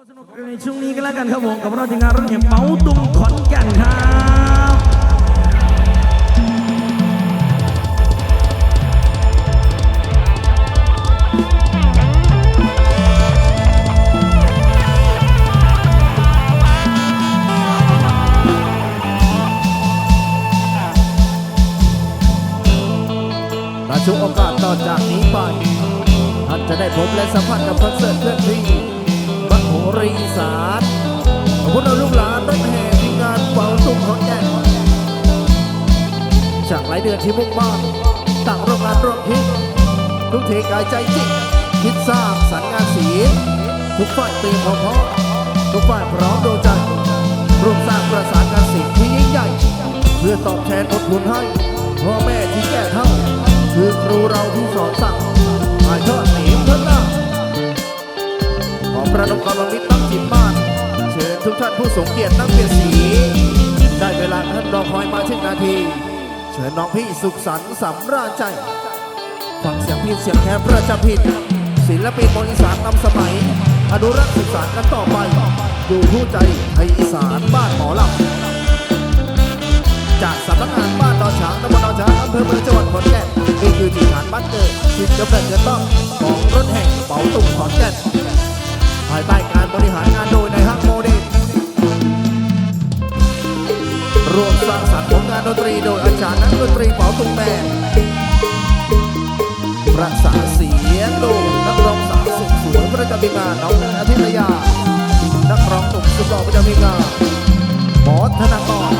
ก็สนุกในช่วงนี้ก็แล้วกันครับผมกับเราทีมงานรถแห่เป๋าตุงขอนแก่นครับมาชุกโอกาสต่อจากนี้ไปท่านจะได้พบและสัมผัสกับคอนเสิร์ตเคลื่อนที่ รีอีสานขอบคุณเอาลูกหลานต้นแห่ทีมงานเป่าตุ้มขอนแก่จากหลายเดือนที่มุ่งมั่นต่างร่วมงานร่วมคิดทุกเทกายใจจิตคิดสร้างสรรค์งานศิลทุกฝ่ายเตรียมพร้อมทุกฝ่ายพร้อมดวงใจร่วมสร้างประสานงานศิลป์ที่ยิ่งใหญ่ เพื่อตอบแทนอดคุณให้พ่อแม่ที่แก่เท่า คือครูเราที่สอนสั่งถ่ายทอดหนีเท่านั้น อประดมกำลังนิดตั้งจิตบ้าน เชิญทุกท่านผู้ทรงเกียรตินั่งเปลี่ยนสี ได้เวลาท่านรอคอยมาถึงนาที เชิญน้องพี่สุขสันต์สำราญใจ ฟังเสียงพินเสียงแคนประจำพินศิลปินบนอีสานนำสมัย อนุรักษ์สืบสานกันต่อไปดูผู้ใจไทยอีสานบ้านหมอลำจากสำนักงานบ้านดอนช้างตำบลดอนช้างอำเภอเมืองจังหวัดขอนแก่นนี่คือที่ฐานบ้านเกิดที่กำเนิดเงินต้นของรถแห่งเป๋าตุ่มขอนแก่น ภายใต้การบริหารงานโดยนายฮักโมเดลรวมสร้างสรรค์ผลงานดนตรีโดยอาจารย์นักดนตรีเป๋าตุ่มแบนประสานเสียงโดยนักร้องสาวสุดสวยประจำปีงานน้องอาทิตยา นักร้องหนุ่มสุดหล่อประจำปีงานหมอธนากร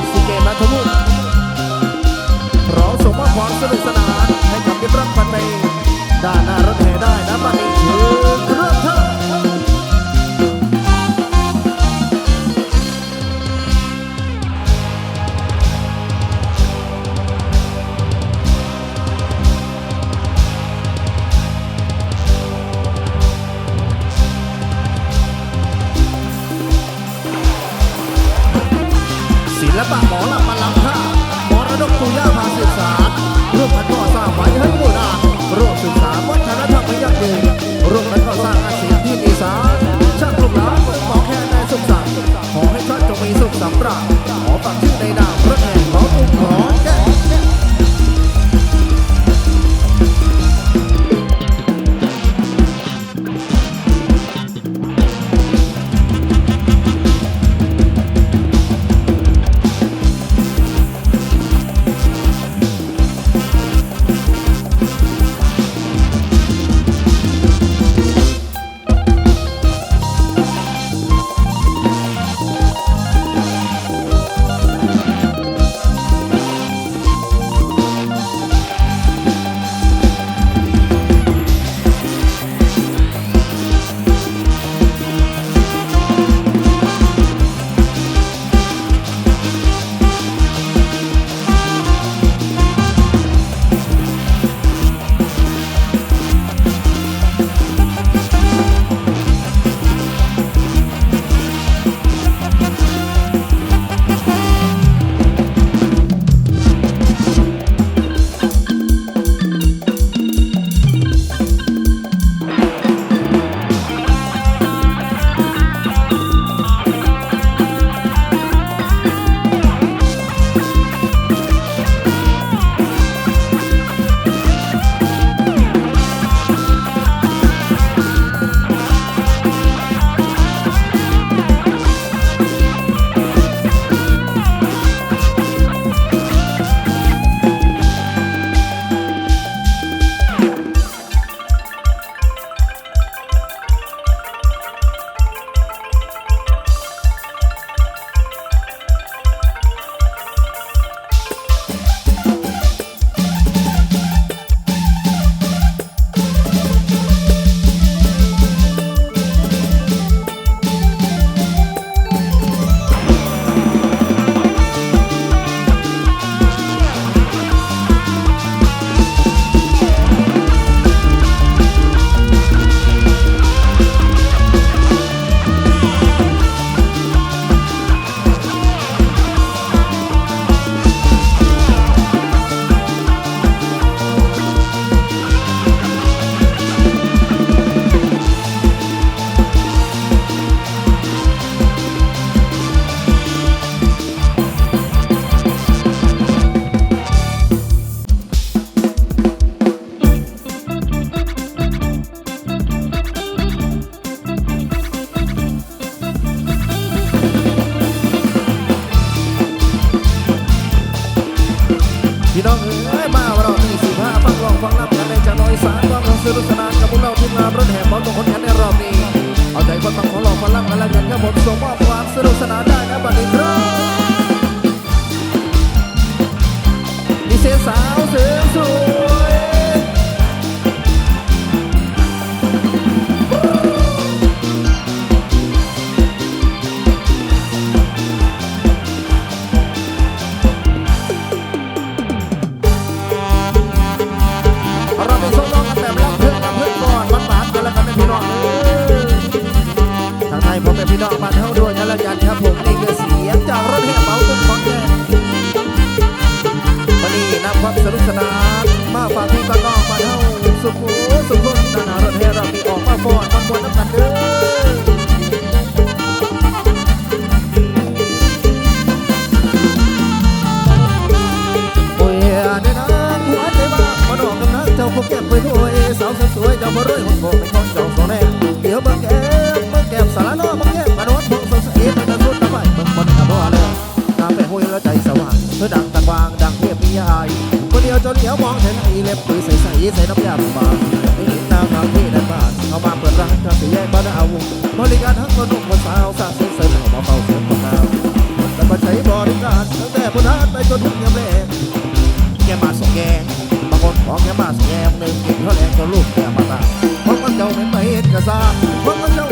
นุกสนานกับพวกเราทีมงานรถแห่พร้อมตรงคนกันในรอบนี้ เอาใจคนฟังของเราฟังลังกันแล้วกันครับผมส่งมอบความสนุกสนานได้นะบัดนี้ครับมีเสียงสาวเสียงสูง ความสนุกสนานมาฝากพี่ตะก้อมาเท่าสุขุสุขุนานารถเห้รามีออกมาฟอนมาม้วนน้ำกันเด้อ นเหนียวมองเห็นมีเล็บปือใสใสใส่น้ำยาบาไม่เห็น้าวทางที่ในบ้านเข้ามาเปิดร้านกาแฟแยกบ้านอาวุธบริการทั้งคนหนุ่มคนสาวสร้างเส้นเสริมมาเป่าเสียงคนดาวแต่มาใช้บริการตั้งแต่บนร้านไปจนถึงยามแรงแกมาสองแกงบางคนของแกมาสองแกงหนึ่งเท่าแรงจนลูกแกมาตาเพราะมันเจ้าไม่ไปเห็นกระซ่าเพราะมันเจ้า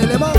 y le va.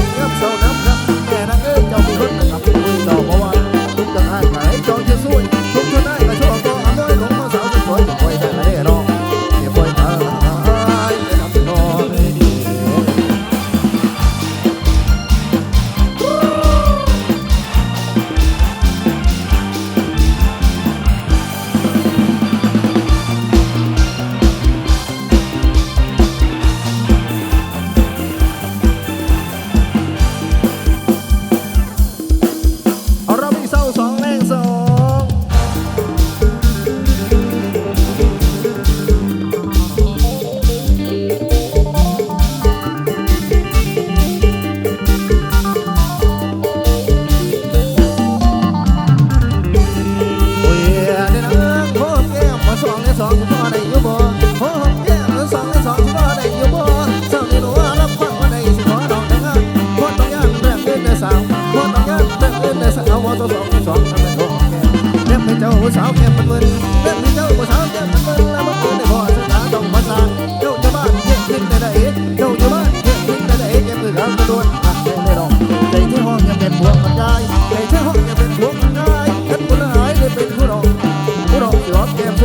damn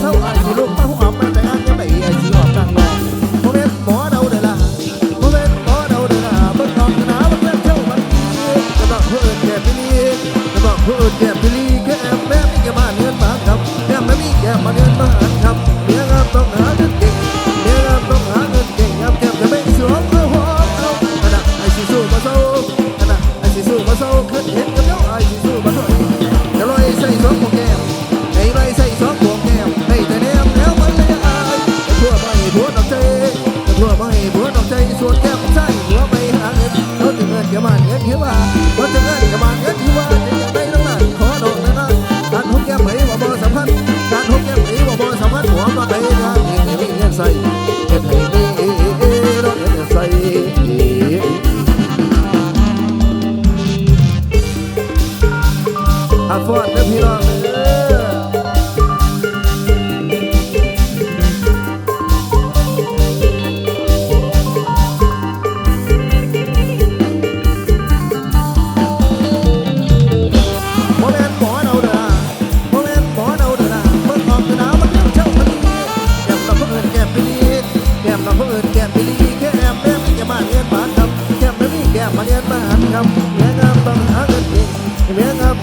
so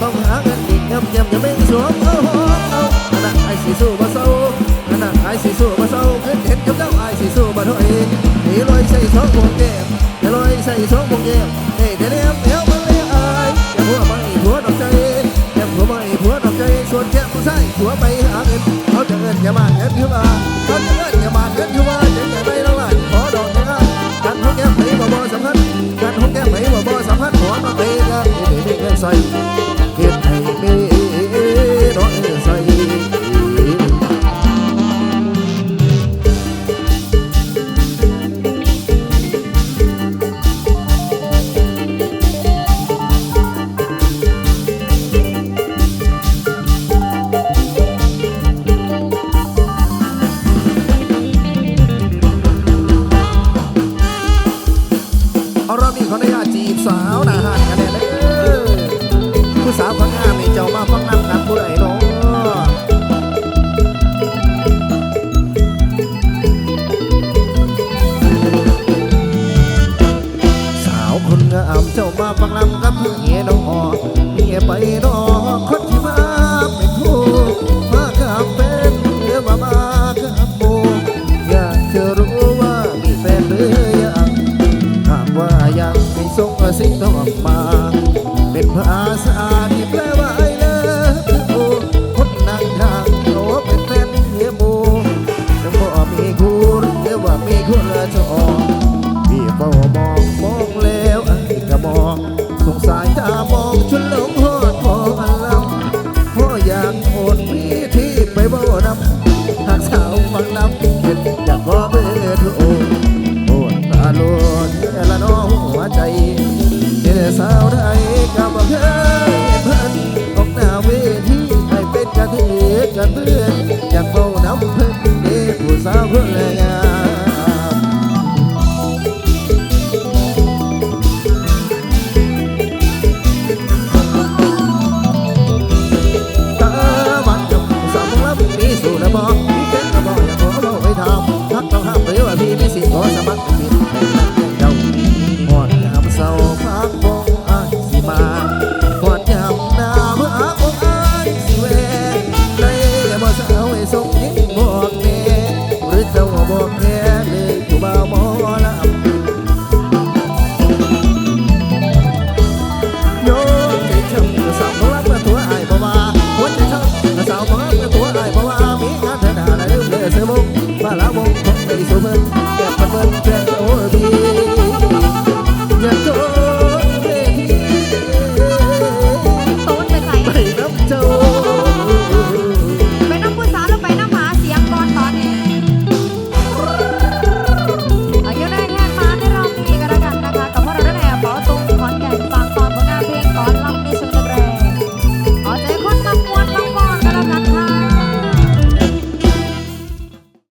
ต้องหาเงินเงครับแก้มจะไม่สวมเอาเอาอนนั้นไอ้สีสู้มาเศร้าอนนั้นไอ้สีสู้มาเศร้าเห็นเห็นกับเจ้าไอ้สีสู้มาถอยนี่ลอยใส่สองวงแก้มอย่าลอยใส่สองวงแก้มเฮ้ยเดี๋ยวเดี๋ยวเดี๋ยวมันเลยอายอย่าหัวไม่หัวดอกใจอย่าหัวไม่หัวดอกใจส่วนแก้มผู้ชายหัวไปหาเงินเขาจะเงินอย่ามาเงินอยู่มาเขาจะเงินอย่ามาเงินอยู่มาจะจะไม่ละลายขอดอกนะการห้องแก้มไหนบ่บ่สำคัญการห้องแก้มไหนบ่บ่สำคัญหัวมาไปกันไม่มีเงินใส่ คนงามเจ้ามาฟังนำกับเหี้ยน้องเมียไปนอคนที่มาเป็นผู้มากับเป็นเรือมามากับโมอยากจะรู้ว่ามีแฟนหรือยังหากว่ายังไม่ส่งสิ่งต้องออกมา เป็นภาษาที่แปลว่าไอ้เลิฟโอคนนั่งทางโอเป็นแฟนเฮียโมจะบอกมีคู่หรือว่ามีคู่ละจอพี่เกันเพื่อนอยากเฝ้าน้ำเพื่อน